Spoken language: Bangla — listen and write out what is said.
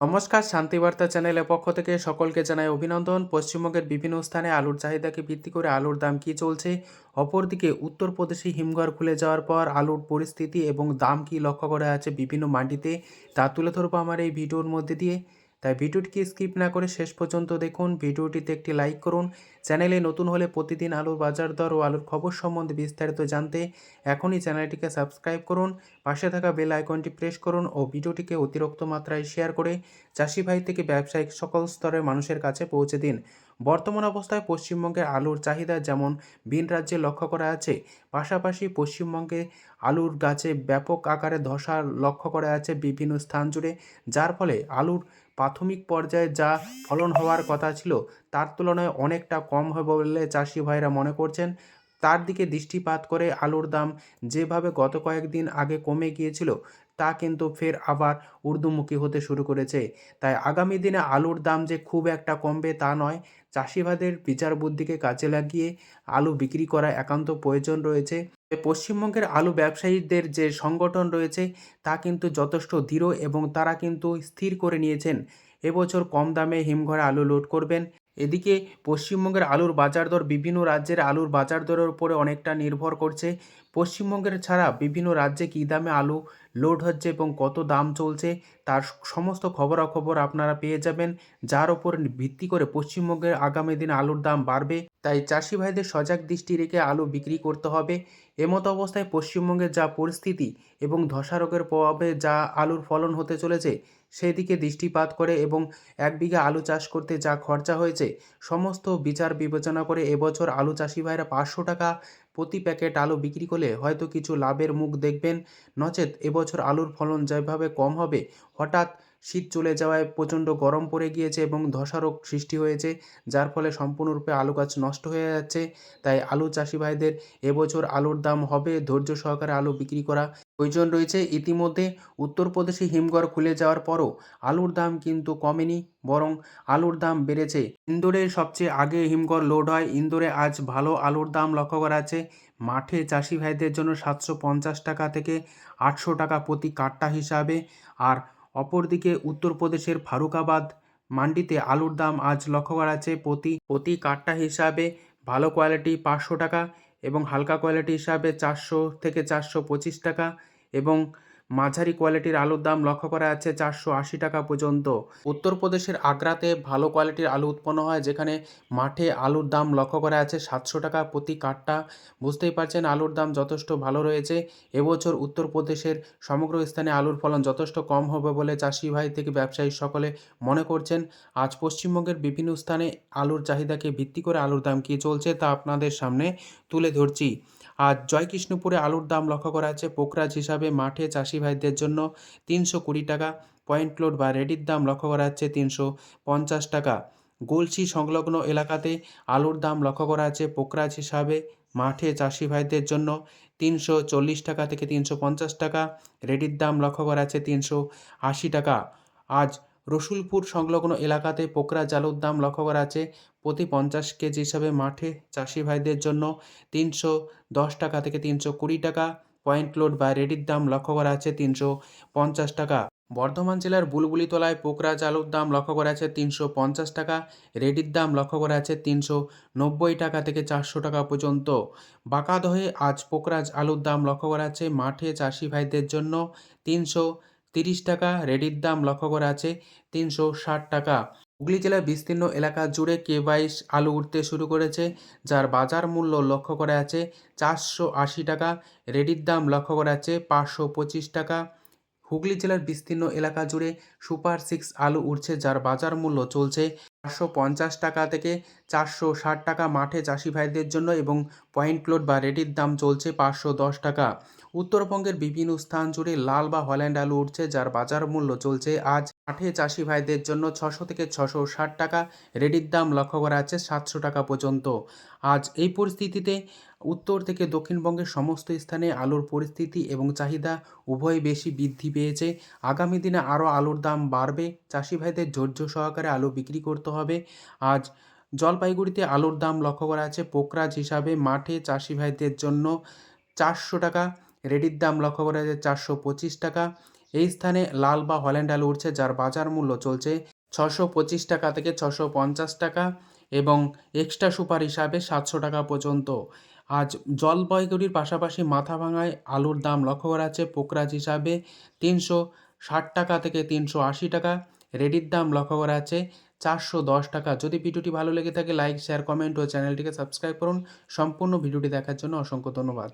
নমস্কার, শান্তিবার্তা চ্যানেলের পক্ষ থেকে সকলকে জানাই অভিনন্দন। পশ্চিমবঙ্গের বিভিন্ন স্থানে আলুর চাহিদাকে ভিত্তি করে আলুর দাম কি চলছে? অপরদিকে উত্তরপ্রদেশে হিমঘর খুলে যাওয়ার পর আলুর পরিস্থিতি এবং দাম কি লক্ষ্য করা আছে বিভিন্ন মান্ডিতে তা তুলে ধরবো আমার এই ভিডিওর মধ্যে দিয়ে। তাই ভিডিওটিকে স্কিপ না করে শেষ পর্যন্ত দেখুন। ভিডিওটিতে একটি লাইক করুন। চ্যানেলে নতুন হলে প্রতিদিন আলুর বাজার দর ও আলুর খবর সম্বন্ধে বিস্তারিত জানতে এখনই চ্যানেলটিকে সাবস্ক্রাইব করুন। পাশে থাকা বেল আইকনটি প্রেস করুন ও ভিডিওটিকে অতিরিক্ত মাত্রায় শেয়ার করে চাষি ভাই থেকে ব্যবসায়িক সকল স্তরের মানুষের কাছে পৌঁছে দিন। বর্তমান অবস্থায় পশ্চিমবঙ্গের আলুর চাহিদা যেমন ভিন রাজ্যে লক্ষ্য করা আছে, পাশাপাশি পশ্চিমবঙ্গে আলুর গাছে ব্যাপক আকারে ধসা লক্ষ্য করা আছে বিভিন্ন স্থান জুড়ে। যার ফলে আলুর প্রাথমিক পর্যায়ে যা ফলন হওয়ার কথা ছিল, তার তুলনায় অনেকটা কম হবে বলে চাষি ভাইরা মনে করছেন। তার দিকে দৃষ্টিপাত করে আলুর দাম যেভাবে গত কয়েকদিন আগে কমে গিয়েছিল, তা কিন্তু ফের আবার ঊর্ধ্বমুখী হতে শুরু করেছে। তাই আগামী দিনে আলুর দাম যে খুব একটা কমবে তা নয় চাষিভাদের বিচার বুদ্ধিকে কাজে লাগিয়ে আলু বিক্রি করা একান্ত প্রয়োজন রয়েছে। পশ্চিমবঙ্গের আলু ব্যবসায়ীদের যে সংগঠন রয়েছে, তা কিন্তু যথেষ্ট দৃঢ় এবং তারা কিন্তু স্থির করে নিয়েছেন। এবছর কম দামে হিমঘরে আলু লোড করবেন। এদিকে পশ্চিমবঙ্গের আলুর বাজার দর বিভিন্ন রাজ্যের আলুর বাজার দরের উপরে অনেকটা নির্ভর করছে। পশ্চিমবঙ্গের ছাড়া বিভিন্ন রাজ্যে কী দামে আলু লোড হচ্ছে এবং কত দাম চলছে, তার সমস্ত খবরাখবর আপনারা পেয়ে যাবেন, যার ওপর ভিত্তি করে পশ্চিমবঙ্গের আগামী দিনে আলুর দাম বাড়বে। তাই চাষি ভাইদের সজাগ দৃষ্টি রেখে আলু বিক্রি করতে হবে। এমত অবস্থায় পশ্চিমবঙ্গের যা পরিস্থিতি এবং ধসা রোগের প্রভাবে যা আলুর ফলন হতে চলেছে সেই দিকে দৃষ্টিপাত করে এবং এক বিঘা আলু চাষ করতে যা খরচা হয়েছে, সমস্ত বিচার বিবেচনা করে এবছর আলু চাষি ভাইরা পাঁচশো টাকা প্রতি প্যাকেট আলু বিক্রি করলে হয়তো কিছু লাভের মুখ দেখবেন। নচেত এবছর আলুর ফলন যেভাবে কম হবে, হঠাৎ শীত চলে যাওয়ায় প্রচণ্ড গরম পড়ে গিয়েছে এবং ধসা রোগ সৃষ্টি হয়েছে, যার ফলে সম্পূর্ণরূপে আলু গাছ নষ্ট হয়ে যাচ্ছে। তাই আলু চাষি ভাইদের এবছর আলুর দাম হবে ধৈর্য সহকারে আলু বিক্রি করা। প্রয়োজন রয়েছে। ইতিমধ্যে উত্তরপ্রদেশে হিমঘর খুলে যাওয়ার পরও আলুর দাম কিন্তু কমেনি, বরং আলুর দাম বেড়েছে। ইন্দোরে সবচেয়ে আগে হিমঘর লোড হয়। ইন্দোরে আজ ভালো আলুর দাম লক্ষ্য করা আছে মাঠে চাষি ভাইদের জন্য সাতশো পঞ্চাশ টাকা থেকে আটশো টাকা প্রতি কাট্টা হিসাবে। আর অপরদিকে উত্তরপ্রদেশের ফারুকাবাদ মান্ডিতে আলুর দাম আজ লক্ষ্য করা আছে প্রতি প্রতি কাট্টা হিসাবে। ভালো কোয়ালিটি পাঁচশো টাকা। এবং হালকা কোয়ালিটি হিসাবে চারশো থেকে চারশো পঁচিশ টাকা এবং মাঝারি কোয়ালিটির আলুর দাম লক্ষ্য করা যাচ্ছে চারশো আশি টাকা পর্যন্ত। উত্তরপ্রদেশের আগ্রাতে ভালো কোয়ালিটির আলু উৎপন্ন হয়, যেখানে মাঠে আলুর দাম লক্ষ্য করা আছে সাতশো টাকা প্রতি কাঠটা। বুঝতেই পারছেন, আলুর দাম যথেষ্ট ভালো রয়েছে। এবছর উত্তরপ্রদেশের সমগ্র স্থানে আলুর ফলন যথেষ্ট কম হবে বলে চাষি ভাই থেকে ব্যবসায়ী সকলে মনে করছেন। আজ পশ্চিমবঙ্গের বিভিন্ন স্থানে আলুর চাহিদাকে ভিত্তি করে আলুর দাম কী চলছে তা আপনাদের সামনে তুলে ধরছি। আজ জয়কৃষ্ণপুরে আলুর দাম লক্ষ্য করা আছে পোকরাজ হিসাবে মাঠে চাষি ভাইদের জন্য তিনশো কুড়ি টাকা, পয়েন্ট লোড বা রেডির দাম লক্ষ্য করা যাচ্ছে তিনশো পঞ্চাশ টাকা। গলসি সংলগ্ন এলাকাতে আলুর দাম লক্ষ্য করা আছে পোকরাজ হিসাবে মাঠে চাষি ভাইদের জন্য তিনশো চল্লিশ টাকা থেকে তিনশো পঞ্চাশ টাকা, রেডির দাম লক্ষ্য করা আছে তিনশো আশি টাকা। আজ রসুলপুর সংলগ্ন এলাকাতে পোকরা জালুর দাম লক্ষ্য করা আছে। প্রতি পঞ্চাশ কেজি হিসাবে মাঠে চাষি ভাইদের জন্য তিনশো দশ টাকা থেকে তিনশো কুড়ি টাকা। পয়েন্ট লোড বা রেডির দাম লক্ষ্য করা আছে তিনশো পঞ্চাশ টাকা। বর্ধমান জেলার বুলবুলিতলায় পোকরা আলুর দাম লক্ষ্য করা আছে তিনশো পঞ্চাশ টাকা। রেডির দাম লক্ষ্য করা আছে তিনশো নব্বই টাকা থেকে চারশো টাকা পর্যন্ত। বাঁকাদহে আজ পোকরাজ আলুর দাম লক্ষ্য করা আছে মাঠে চাষি ভাইদের জন্য তিনশো তিরিশ টাকা রেডির দাম লক্ষ্য করা আছে, তিনশো ষাট টাকা। হুগলি জেলার বিস্তীর্ণ এলাকা জুড়ে কে বাইশ আলু উঠতে শুরু করেছে, যার বাজার মূল্য লক্ষ্য করা আছে চারশো আশি টাকা, রেডির দাম লক্ষ্য করা আছে পাঁচশো পঁচিশ টাকা। হুগলি জেলার বিস্তীর্ণ এলাকা জুড়ে সুপার সিক্স আলু উঠছে যার বাজার মূল্য চলছে চারশো পঞ্চাশ টাকা থেকে চারশো ষাট টাকা মাঠে চাষি ভাইদের জন্য এবং পয়েন্ট ক্লোড বা রেডির দাম চলছে পাঁচশো দশ টাকা। উত্তরবঙ্গের বিভিন্ন স্থান জুড়ে লাল বা হল্যান্ড আলু উঠছে, যার বাজার মূল্য চলছে আজ মাঠে চাষি ভাইদের জন্য ছশো থেকে ছশো ষাট টাকা রেডির দাম লক্ষ্য করা আছে সাতশো টাকা পর্যন্ত। আজ এই পরিস্থিতিতে উত্তর থেকে দক্ষিণবঙ্গের সমস্ত স্থানে আলুর পরিস্থিতি এবং চাহিদা উভয় বেশি বৃদ্ধি পেয়েছে। আগামী দিনে আরও আলুর দাম বাড়বে। চাষি ভাইদের ধৈর্য সহকারে আলু বিক্রি করতে হবে। আজ জলপাইগুড়িতে আলুর দাম লক্ষ্য করা আছে পোকরাজ হিসাবে মাঠে চাষি ভাইদের জন্য চারশো টাকা, রেডির দাম লক্ষ্য করা যায় চারশো পঁচিশ টাকা। এই স্থানে লাল বা হল্যান্ড আলু উঠছে, যার বাজার মূল্য চলছে ছশো পঁচিশ টাকা থেকে ছশো পঞ্চাশ টাকা এবং এক্সট্রা সুপার হিসাবে সাতশো টাকা পর্যন্ত। আজ জলপাইগুড়ির পাশাপাশি মাথাভাঙায় আলুর দাম লক্ষ্য করা আছে পোকরাজ হিসাবে তিনশো ষাট টাকা থেকে তিনশো আশি টাকা, রেডির দাম লক্ষ্য করা আছে চারশো দশ টাকা। যদি ভিডিওটি ভালো লেগে থাকে, লাইক শেয়ার কমেন্ট ও চ্যানেলটিকে সাবস্ক্রাইব করুন। সম্পূর্ণ ভিডিওটি দেখার জন্য অসংখ্য ধন্যবাদ।